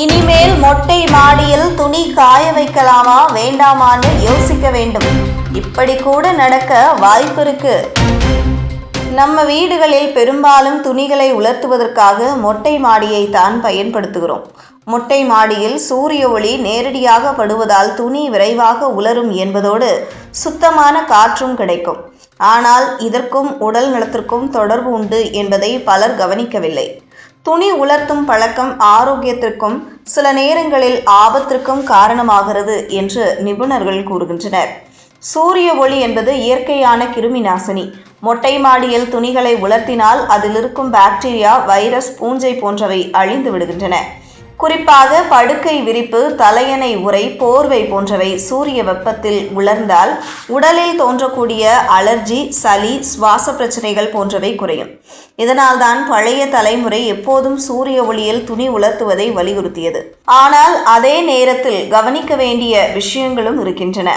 இனிமேல் மொட்டை மாடியில் துணி காய வைக்கலாமா வேண்டாமான்னு யோசிக்க வேண்டும். இப்படி கூட நடக்க வாய்ப்பு இருக்கு. நம்ம வீடுகளில் பெரும்பாலும் துணிகளை உலர்த்துவதற்காக மொட்டை மாடியை தான் பயன்படுத்துகிறோம். மொட்டை மாடியில் சூரிய ஒளி நேரடியாக படுவதால் துணி விரைவாக உலரும் என்பதோடு சுத்தமான காற்றும் கிடைக்கும். ஆனால் இதற்கும் உடல் நலத்திற்கும் தொடர்பு உண்டு என்பதை பலர் கவனிக்கவில்லை. துணி உலர்த்தும் பழக்கம் ஆரோக்கியத்திற்கும் சில நேரங்களில் ஆபத்திற்கும் காரணமாகிறது என்று நிபுணர்கள் கூறுகின்றனர். சூரிய ஒளி என்பது இயற்கையான கிருமி நாசினி மொட்டை மாடியில் துணிகளை உலர்த்தினால் அதில் இருக்கும் பாக்டீரியா வைரஸ் பூஞ்சை போன்றவை அழிந்து விடுகின்றன. குறிப்பாக படுக்கை விரிப்பு தலையணை உரை போர்வை போன்றவை சூரிய வெப்பத்தில் உலர்ந்தால் உடலில் தோன்றக்கூடிய அலர்ஜி சளி சுவாச பிரச்சனைகள் போன்றவை குறையும். இதனால்தான் பழைய தலைமுறை எப்போதும் சூரிய ஒளியில் துணி உலர்த்துவதை வலியுறுத்தியது. ஆனால் அதே நேரத்தில் கவனிக்க வேண்டிய விஷயங்களும் இருக்கின்றன.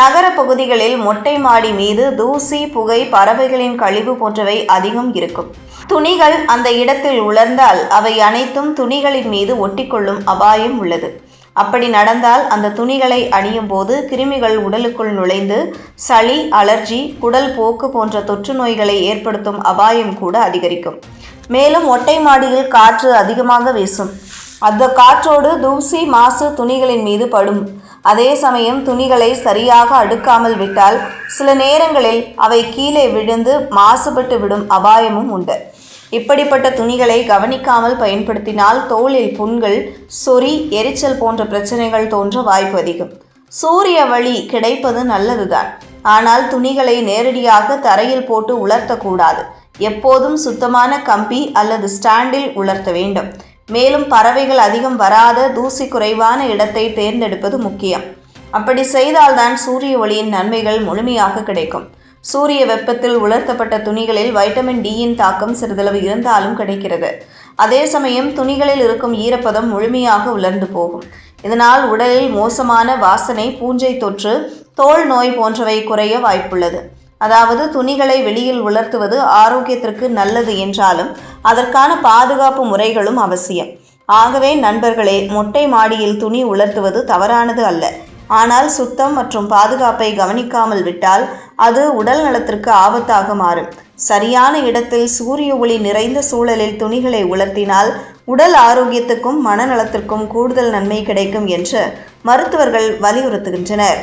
நகர பகுதிகளில் மொட்டை மாடி மீது தூசி புகை பறவைகளின் கழிவு போன்றவை அதிகம் இருக்கும். துணிகள் அந்த இடத்தில் உலர்ந்தால் அவை அனைத்தும் துணிகளின் மீது ஒட்டிக்கொள்ளும் அபாயம் உள்ளது. அப்படி நடந்தால் அந்த துணிகளை அணியும் போது கிருமிகள் உடலுக்குள் நுழைந்து சளி அலர்ஜி குடல் போக்கு போன்ற தொற்று நோய்களை ஏற்படுத்தும் அபாயம் கூட அதிகரிக்கும். மேலும் ஒட்டை மாடியில் காற்று அதிகமாக வீசும். அந்த காற்றோடு தூசி மாசு துணிகளின் மீது படும். அதே சமயம் துணிகளை சரியாக அடுக்காமல் விட்டால் சில நேரங்களில் அவை கீழே விழுந்து மாசுபட்டு விடும் அபாயமும் உண்டு. இப்படிப்பட்ட துணிகளை கவனிக்காமல் பயன்படுத்தினால் தோலில் புண்கள் சொறி எரிச்சல் போன்ற பிரச்சனைகள் தோன்ற வாய்ப்பு அதிகம். சூரிய வழி கிடைப்பது நல்லதுதான். ஆனால் துணிகளை நேரடியாக தரையில் போட்டு உலர்த்தக்கூடாது. எப்போதும் சுத்தமான கம்பி அல்லது ஸ்டாண்டில் உலர்த்த வேண்டும். மேலும் பறவைகள் அதிகம் வராத தூசி குறைவான இடத்தை தேர்ந்தெடுப்பது முக்கியம். அப்படி செய்தால்தான் சூரிய ஒளியின் நன்மைகள் முழுமையாக கிடைக்கும். சூரிய வெப்பத்தில் உலர்த்தப்பட்ட துணிகளில் வைட்டமின் டியின் தாக்கம் சிறிதளவு இருந்தாலும் கிடைக்கிறது. அதே சமயம் துணிகளில் இருக்கும் ஈரப்பதம் முழுமையாக உலர்ந்து போகும். இதனால் உடலில் மோசமான வாசனை பூஞ்சை தொற்று தோல் நோய் போன்றவை குறைய வாய்ப்புள்ளது. அதாவது துணிகளை வெளியில் உலர்த்துவது ஆரோக்கியத்திற்கு நல்லது என்றாலும் அதற்கான பாதுகாப்பு முறைகளும் அவசியம். ஆகவே நண்பர்களே மொட்டை மாடியில் துணி உலர்த்துவது தவறானது அல்ல. ஆனால் சுத்தம் மற்றும் பாதுகாப்பை கவனிக்காமல் விட்டால் அது உடல் நலத்திற்கு ஆபத்தாக மாறும். சரியான இடத்தில் சூரிய ஒளி நிறைந்த சூழலில் துணிகளை உலர்த்தினால் உடல் ஆரோக்கியத்துக்கும் மனநலத்திற்கும் கூடுதல் நன்மை கிடைக்கும் என்று மருத்துவர்கள் வலியுறுத்துகின்றனர்.